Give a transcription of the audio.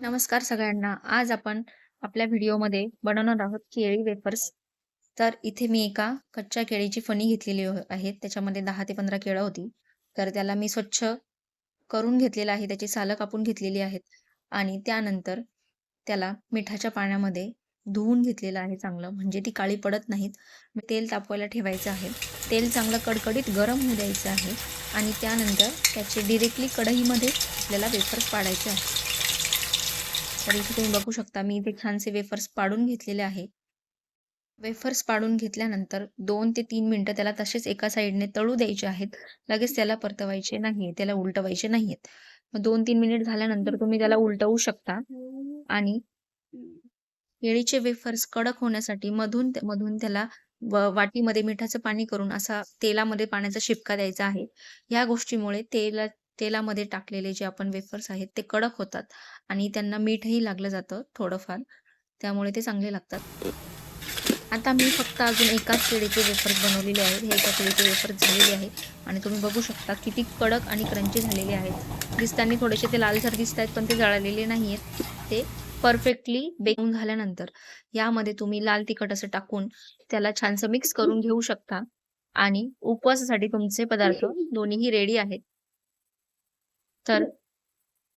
नमस्कार सगळ्यांना. आज आपण आपल्या व्हिडिओमध्ये बनवणार आहोत केळी वेफर्स. तर इथे मी एका कच्च्या केळीची फणी घेतलेली हो- आहे. त्याच्यामध्ये दहा ते 15 केळं होती. तर त्याला मी स्वच्छ करून घेतलेलं आहे. त्याची सालं कापून घेतलेली आहेत आणि त्यानंतर त्याला मिठाच्या पाण्यामध्ये धुवून घेतलेलं आहे चांगलं, म्हणजे ती काळी पडत नाहीत. मी तेल तापवायला ठेवायचं आहे. तेल चांगलं कडकडीत गरम होऊ द्यायचं आहे आणि त्यानंतर त्याचे डिरेक्टली कढईमध्ये आपल्याला वेफर्स पाडायचे आहेत. तर इथे तुम्ही बघू शकता मी इथे छानसे वेफर्स पाडून घेतलेले आहे. वेफर्स पाडून घेतल्यानंतर दोन ते तीन मिनटं त्याला तसेच एका साईडने तळू द्यायचे आहेत. लगेच त्याला परतवायचे नाहीये, त्याला उलटवायचे नाहीयेत. मग 2-3 मिनिट झाल्यानंतर तुम्ही त्याला उलटवू शकता आणि केळीचे वेफर्स कडक होण्यासाठी मधून मधून त्याला वाटीमध्ये मिठाचं पाणी करून असा तेलामध्ये पाण्याचा शिपका द्यायचा आहे. या गोष्टीमुळे तेला तेलामध्ये टाकलेले जे आपण वेफर्स आहेत ते कडक होतात आणि त्यांना मीठही लागलं जातं थोडंफार. त्यामुळे ते चांगले लागतात. आता मी फक्त अजून एकाच केळीचे वेफर्स बनवलेले आहेत. हे एका केळीचे वेफर्स झालेले आहेत आणि तुम्ही बघू शकता किती कडक आणि क्रंची झालेले आहेत. दिसताना थोडेसे ते लालसर दिसतायत पण ते जळालेले आहेत ते परफेक्टली बेकून झाल्यानंतर यामध्ये तुम्ही लाल तिखट असं टाकून त्याला छानसं मिक्स करून घेऊ शकता आणि उपवासासाठी तुमचे पदार्थ दोन्हीही रेडी आहेत. तर